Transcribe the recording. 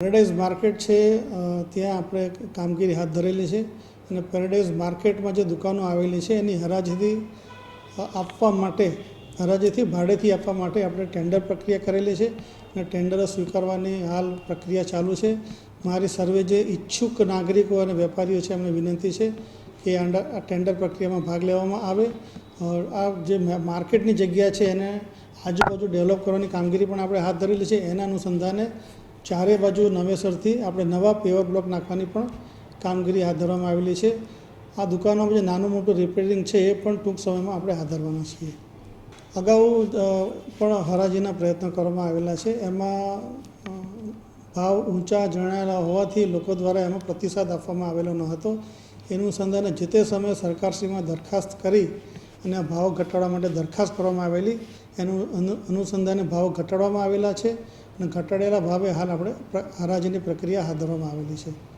Paradise market છે ત્યાં આપણે કામગીરી હાથ ધરેલી છે અને પેરેડાઇઝ માર્કેટમાં જે દુકાનો આવેલી છે એની હરાજીથી આપવા માટે, હરાજીથી ભાડેથી આપવા માટે આપણે ટેન્ડર પ્રક્રિયા કરેલી છે અને ટેન્ડરો સ્વીકારવાની હાલ પ્રક્રિયા ચાલુ છે. મારી સર્વે જે ઈચ્છુક નાગરિકો અને વેપારીઓ છે, એમને વિનંતી છે કે આ ટેન્ડર પ્રક્રિયામાં ભાગ લેવામાં આવે. આ જે માર્કેટની જગ્યા છે એને આજુબાજુ ડેવલપ કરવાની કામગીરી પણ આપણે હાથ ધરેલી છે. એના અનુસંધાને ચારે બાજુ નવેસરથી આપણે નવા પેવર બ્લોક નાખવાની પણ કામગીરી હાથ ધરવામાં આવેલી છે. આ દુકાનોમાં જે નાનું મોટું રિપેરિંગ છે એ પણ ટૂંક સમયમાં આપણે હાથ ધરવાના છીએ. અગાઉ પણ હરાજીના પ્રયત્નો કરવામાં આવેલા છે. એમાં ભાવ ઊંચા જણાયેલા હોવાથી લોકો દ્વારા એમાં પ્રતિસાદ આપવામાં આવેલો ન હતો. એનું સંદર્ભે જે તે સમયે સરકારશ્રીમાં દરખાસ્ત કરી અને ભાવ ઘટાડવા માટે દરખાસ્ત કરવામાં આવેલી, એનું અનુ- અનુસંધાને ભાવ ઘટાડવામાં આવેલા છે અને ઘટાડેલા ભાવે હાલ આપણે હરાજીની પ્રક્રિયા હાથ ધરવામાં આવેલી છે.